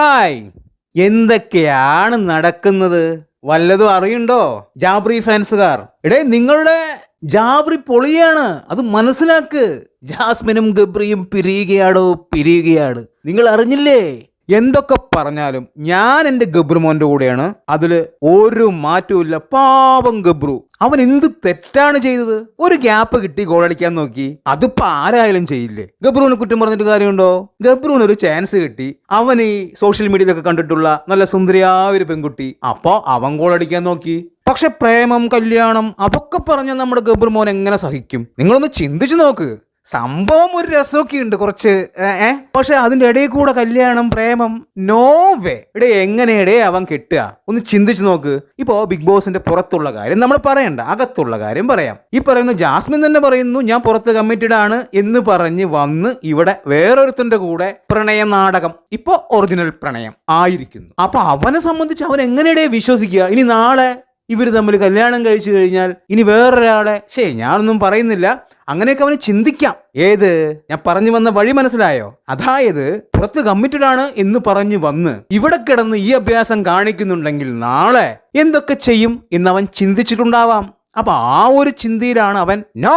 Hi. എന്തൊക്കെയാണ് നടക്കുന്നത്? വല്ലതും അറിയുണ്ടോ? ജാബ്രി ഫാൻസുകാർ. എടേ നിങ്ങളുടെ ജാബ്രി പൊളിയാണ്. അത് മനസ്സിലാക്ക്. ജാസ്മിനും ഗബ്രിയും പിരിയുകയാടോ പിരിയുകയാണ് നിങ്ങൾ അറിഞ്ഞില്ലേ? എന്തൊക്കെ പറഞ്ഞാലും ഞാൻ എന്റെ ഗബ്രു മോന്റെ കൂടെയാണ്. അതിൽ ഒരു മാറ്റവും പാവം ഗബ്രു. അവൻ എന്ത് തെറ്റാണ് ചെയ്തത്? ഒരു ഗ്യാപ്പ് കിട്ടി ഗോൾ അടിക്കാൻ നോക്കി. അതിപ്പോ ആരായാലും ചെയ്യില്ലേ? ഗബ്രുവിന് കുറ്റം പറഞ്ഞിട്ട് കാര്യമുണ്ടോ? ഗബ്രുവിന് ഒരു ചാൻസ് കിട്ടി. അവൻ ഈ സോഷ്യൽ മീഡിയയിലൊക്കെ കണ്ടിട്ടുള്ള നല്ല സുന്ദരിയായ ഒരു പെൺകുട്ടി. അപ്പോ അവൻ ഗോൾ അടിക്കാൻ നോക്കി. പക്ഷെ പ്രേമം കല്യാണം അതൊക്കെ പറഞ്ഞ നമ്മുടെ ഗബ്രു മോൻ എങ്ങനെ സഹിക്കും? നിങ്ങളൊന്ന് ചിന്തിച്ചു നോക്ക്. സംഭവം ഒരു രസമൊക്കെ ഉണ്ട് കുറച്ച് ഏ, പക്ഷെ അതിന്റെ ഇടയിൽ കൂടെ കല്യാണം പ്രേമം നോ വേ ഇടേ എങ്ങനെയടേ അവൻ കിട്ടുക? ഒന്ന് ചിന്തിച്ചു നോക്ക്. ഇപ്പോ ബിഗ് ബോസിന്റെ പുറത്തുള്ള കാര്യം നമ്മൾ പറയണ്ട അകത്തുള്ള കാര്യം പറയാം. ഈ പറയുന്ന ജാസ്മിൻ തന്നെ പറയുന്നു ഞാൻ പുറത്ത് കമ്മിറ്റഡ് ആണ് എന്ന് പറഞ്ഞ് വന്ന് ഇവിടെ വേറൊരുത്തന്റെ കൂടെ പ്രണയ നാടകം ഇപ്പോ ഒറിജിനൽ പ്രണയം ആയിരിക്കുന്നു. അപ്പൊ അവനെ സംബന്ധിച്ച് അവൻ എങ്ങനെയടേ വിശ്വസിക്കുക? ഇനി നാളെ ഇവർ തമ്മിൽ കല്യാണം കഴിച്ചു കഴിഞ്ഞാൽ ഇനി വേറൊരാളെ ശേ ഞാനൊന്നും പറയുന്നില്ല. അങ്ങനെയൊക്കെ അവന് ചിന്തിക്കാം. ഏത്? ഞാൻ പറഞ്ഞു വന്ന വഴി മനസ്സിലായോ? അതായത് പുറത്ത് കമ്മിറ്റഡ് ആണ് എന്ന് പറഞ്ഞു വന്ന് ഇവിടെ കിടന്ന് ഈ അഭ്യാസം കാണിക്കുന്നുണ്ടെങ്കിൽ നാളെ എന്തൊക്കെ ചെയ്യും എന്ന് അവൻ ചിന്തിച്ചിട്ടുണ്ടാവാം. അപ്പൊ ആ ഒരു ചിന്തയിലാണ് അവൻ നോ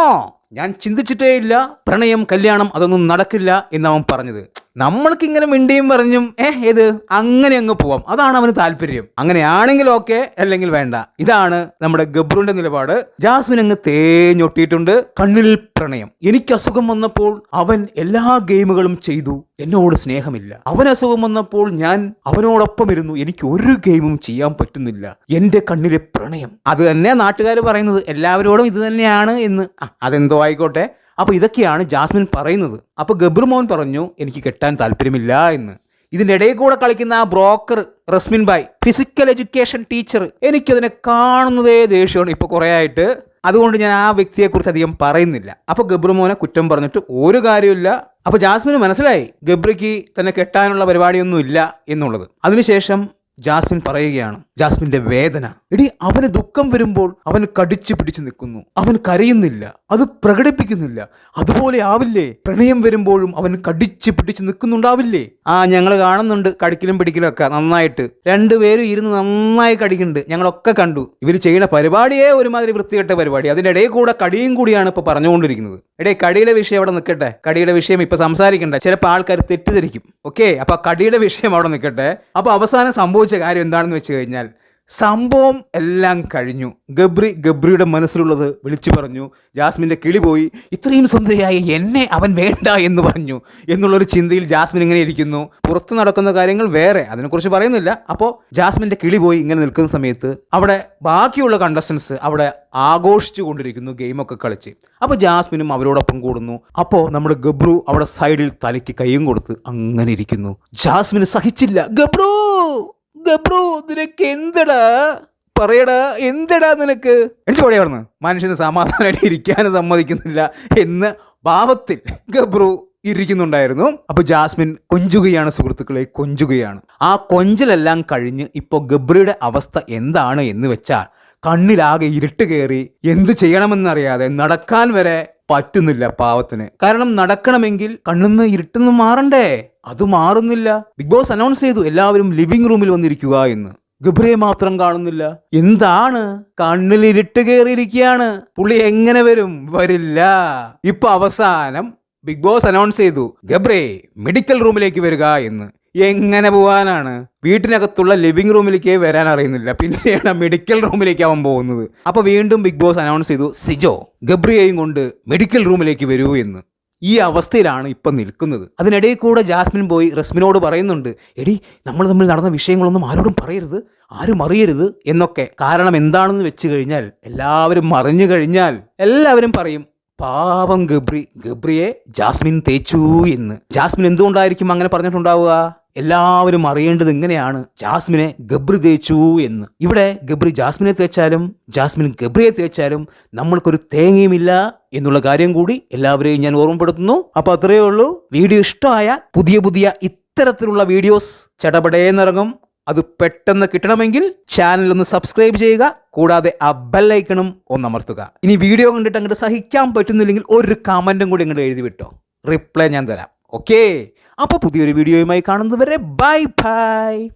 ഞാൻ ചിന്തിച്ചിട്ടേ ഇല്ല പ്രണയം കല്യാണം അതൊന്നും നടക്കില്ല എന്ന് അവൻ പറഞ്ഞത്. നമ്മൾക്ക് ഇങ്ങനെ മിണ്ടിയും പറഞ്ഞും ഏഹ് ഏത്? അങ്ങനെ അങ്ങ് പോവാം. അതാണ് അവന് താല്പര്യം. അങ്ങനെയാണെങ്കിൽ ഓക്കെ അല്ലെങ്കിൽ വേണ്ട. ഇതാണ് നമ്മുടെ ഗബ്രുവിന്റെ നിലപാട്. ജാസ്മിൻ അങ്ങ് തേഞ്ഞൊട്ടിയിട്ടുണ്ട്. കണ്ണിൽ പ്രണയം. എനിക്ക് അസുഖം വന്നപ്പോൾ അവൻ എല്ലാ ഗെയിമുകളും ചെയ്തു. എന്നോട് സ്നേഹമില്ല. അവൻ അസുഖം വന്നപ്പോൾ ഞാൻ അവനോടൊപ്പം ഇരുന്നു. എനിക്ക് ഒരു ഗെയിമും ചെയ്യാൻ പറ്റുന്നില്ല. എന്റെ കണ്ണിലെ പ്രണയം. അത് തന്നെ നാട്ടുകാർ പറയുന്നത്. എല്ലാവരോടും ഇത് തന്നെയാണ് എന്ന്. അതെന്തോ ആയിക്കോട്ടെ. അപ്പൊ ഇതൊക്കെയാണ് ജാസ്മിൻ പറയുന്നത്. അപ്പോൾ ഗബ്രു മോൻ പറഞ്ഞു എനിക്ക് കെട്ടാൻ താല്പര്യമില്ല എന്ന്. ഇതിന്റെ ഇടയിൽ കൂടെ കളിക്കുന്ന ആ broker Rasmin bhai physical education teacher എനിക്കതിനെ കാണുന്നതേ ദേഷ്യമാണ് ഇപ്പോൾ കുറേ ആയിട്ട് അതുകൊണ്ട് ഞാൻ ആ വ്യക്തിയെക്കുറിച്ച് അധികം പറയുന്നില്ല. അപ്പോൾ ഗബ്രു മോനെ കുറ്റം പറഞ്ഞിട്ട് ഒരു കാര്യമില്ല അപ്പോൾ ജാസ്മിന് മനസ്സിലായി ഗബ്രിക്ക് തന്നെ കെട്ടാനുള്ള പരിപാടിയൊന്നുമില്ല എന്നുള്ളത്. അതിനുശേഷം ജാസ്മിൻ പറയുകയാണ് ജാസ്മിന്റെ വേദന എടി അവന് ദുഃഖം വരുമ്പോൾ അവൻ കടിച്ചു പിടിച്ചു നിൽക്കുന്നു. അവൻ കരയുന്നില്ല. അത് പ്രകടിപ്പിക്കുന്നില്ല. അതുപോലെ ആവില്ലേ? പ്രണയം വരുമ്പോഴും അവൻ കടിച്ചു പിടിച്ചു നിൽക്കുന്നുണ്ടാവില്ലേ? ആ ഞങ്ങൾ കാണുന്നുണ്ട് കടിക്കലും പിടിക്കലും ഒക്കെ നന്നായിട്ട്. രണ്ടുപേരും ഇരുന്ന് നന്നായി കടിക്കുന്നുണ്ട്. ഞങ്ങളൊക്കെ കണ്ടു. ഇവർ ചെയ്യുന്ന പരിപാടിയേ ഒരുമാതിരി വൃത്തികെട്ട പരിപാടി. അതിന്റെ ഇടയിൽ കൂടെ കടിയും കൂടിയാണ് ഇപ്പൊ പറഞ്ഞുകൊണ്ടിരിക്കുന്നത്. എടേ കടിയുടെ വിഷയം അവിടെ നിൽക്കട്ടെ. കടിയുടെ വിഷയം ഇപ്പൊ സംസാരിക്കണ്ട. ചിലപ്പോൾ ആൾക്കാർ തെറ്റിദ്ധരിക്കും. ഓക്കെ? അപ്പൊ കടിയുടെ വിഷയം അവിടെ നിൽക്കട്ടെ. അപ്പോൾ അവസാനം സംഭവിച്ച കാര്യം എന്താണെന്ന് വെച്ച് കഴിഞ്ഞാൽ സംഭവം എല്ലാം കഴിഞ്ഞു. ഗബ്രി ഗബ്രിയുടെ മനസ്സിലുള്ളത് വിളിച്ചു പറഞ്ഞു ജാസ്മിന്റെ കിളി പോയി ഇത്രയും സുന്ദരിയായ എന്നെ അവൻ വേണ്ട എന്ന് പറഞ്ഞു എന്നുള്ളൊരു ചിന്തയിൽ ജാസ്മിൻ ഇങ്ങനെ ഇരിക്കുന്നു. പുറത്ത് നടക്കുന്ന കാര്യങ്ങൾ വേറെ അതിനെക്കുറിച്ച് പറയുന്നില്ല. അപ്പോൾ ജാസ്മിന്റെ കിളി പോയി ഇങ്ങനെ നിൽക്കുന്ന സമയത്ത് അവിടെ ബാക്കിയുള്ള കണ്ടസ്റ്റൻസ് അവിടെ ആഘോഷിച്ചു കൊണ്ടിരിക്കുന്നു ഗെയിമൊക്കെ കളിച്ച്. അപ്പോൾ ജാസ്മിനും അവരോടൊപ്പം കൂടുന്നു. അപ്പോൾ നമ്മുടെ ഗബ്രു അവിടെ സൈഡിൽ തലയ്ക്ക് കൈയും കൊടുത്ത് അങ്ങനെ ഇരിക്കുന്നു. ജാസ്മിന് സഹിച്ചില്ല. ഗബ്രു ഗബ്രു നിനക്ക് എന്തടാ? പറയടാ എന്തടാ നിനക്ക്? എനിക്ക് പറയാ അവിടുന്ന്. മനുഷ്യന് സമാധാനമായിട്ട് ഇരിക്കാനും സമ്മതിക്കുന്നില്ല എന്ന് ഭാവത്തിൽ ഗബ്രു ഇരിക്കുന്നുണ്ടായിരുന്നു. അപ്പോൾ ജാസ്മിൻ കൊഞ്ചുകയാണ് സുഹൃത്തുക്കളെ കൊഞ്ചുകയാണ്. ആ കൊഞ്ചലെല്ലാം കഴിഞ്ഞ് ഇപ്പോൾ ഗബ്രിയുടെ അവസ്ഥ എന്താണ് എന്ന് വെച്ചാൽ കണ്ണിലാകെ ഇരുട്ട് കയറി എന്തു ചെയ്യണമെന്നറിയാതെ നടക്കാൻ വരെ പറ്റുന്നില്ല പാവത്തിന്. കാരണം നടക്കണമെങ്കിൽ കണ്ണുന്ന് ഇരുട്ടെന്ന് മാറണ്ടേ? അത് മാറുന്നില്ല. ബിഗ് ബോസ് അനൗൺസ് ചെയ്തു എല്ലാവരും ലിവിംഗ് റൂമിൽ വന്നിരിക്കുക എന്ന്. ഗബ്രിയെ മാത്രം കാണുന്നില്ല. എന്താണ്? കണ്ണിൽ ഇരുട്ട് കയറിയിരിക്കുകയാണ് പുള്ളി എങ്ങനെ വരും? വരില്ല. ഇപ്പൊ അവസാനം ബിഗ് ബോസ് അനൗൺസ് ചെയ്തു ഗബ്രേ മെഡിക്കൽ റൂമിലേക്ക് വരിക എന്ന്. എങ്ങനെ പോകാനാണ് വീട്ടിനകത്തുള്ള ലിവിംഗ് റൂമിലേക്ക് വരാൻ അറിയുന്നില്ല. പിന്നെയാണ് മെഡിക്കൽ റൂമിലേക്ക് അവൻ പോകുന്നത്. അപ്പൊ വീണ്ടും ബിഗ് ബോസ് അനൗൺസ് ചെയ്തു സിജോ ഗബ്രിയെയും കൊണ്ട് മെഡിക്കൽ റൂമിലേക്ക് വരൂ എന്ന്. ഈ അവസ്ഥയിലാണ് ഇപ്പൊ നിൽക്കുന്നത്. അതിനിടയിൽ കൂടെ ജാസ്മിൻ പോയി റസ്മിനോട് പറയുന്നുണ്ട് എടി നമ്മൾ തമ്മിൽ നടന്ന വിഷയങ്ങളൊന്നും ആരോടും പറയരുത് ആരും അറിയരുത്. എന്നൊക്കെ. കാരണം എന്താണെന്ന് വെച്ച് കഴിഞ്ഞാൽ എല്ലാവരും മറിഞ്ഞു കഴിഞ്ഞാൽ എല്ലാവരും പറയും പാവം ഗബ്രി ഗബ്രിയെ ജാസ്മിൻ തേച്ചു എന്ന്. ജാസ്മിൻ എന്തുകൊണ്ടായിരിക്കും അങ്ങനെ പറഞ്ഞിട്ടുണ്ടാവുക? എല്ലാവരും അറിയേണ്ടത് ഇങ്ങനെയാണ്. ജാസ്മിനെ ഗബ്രി തേച്ചു എന്ന്. ഇവിടെ ഗബ്രി ജാസ്മിനെ തേച്ചാലും ജാസ്മിൻ ഗബ്രിയെ തേച്ചാലും നമ്മൾക്കൊരു തേങ്ങയുമില്ല എന്നുള്ള കാര്യം കൂടി എല്ലാവരെയും ഞാൻ ഓർമ്മപ്പെടുത്തുന്നു. അപ്പൊ അത്രയേ ഉള്ളൂ. വീഡിയോ ഇഷ്ടമായ പുതിയ പുതിയ ഇത്തരത്തിലുള്ള വീഡിയോസ് ചടപടേന്നിറങ്ങും. അത് പെട്ടെന്ന് കിട്ടണമെങ്കിൽ ചാനൽ ഒന്ന് സബ്സ്ക്രൈബ് ചെയ്യുക. കൂടാതെ ആ ബെല്ലൈക്കണും ഒന്ന് അമർത്തുക. ഇനി വീഡിയോ കണ്ടിട്ട് അങ്ങോട്ട് സഹിക്കാൻ പറ്റുന്നില്ലെങ്കിൽ ഒരു കമന്റും കൂടി അങ്ങോട്ട് എഴുതി വിട്ടോ റിപ്ലൈ ഞാൻ തരാം. ഓക്കേ അപ്പോൾ പുതിയൊരു വീഡിയോയുമായി കാണുന്നതുവരെ ബൈ ബൈ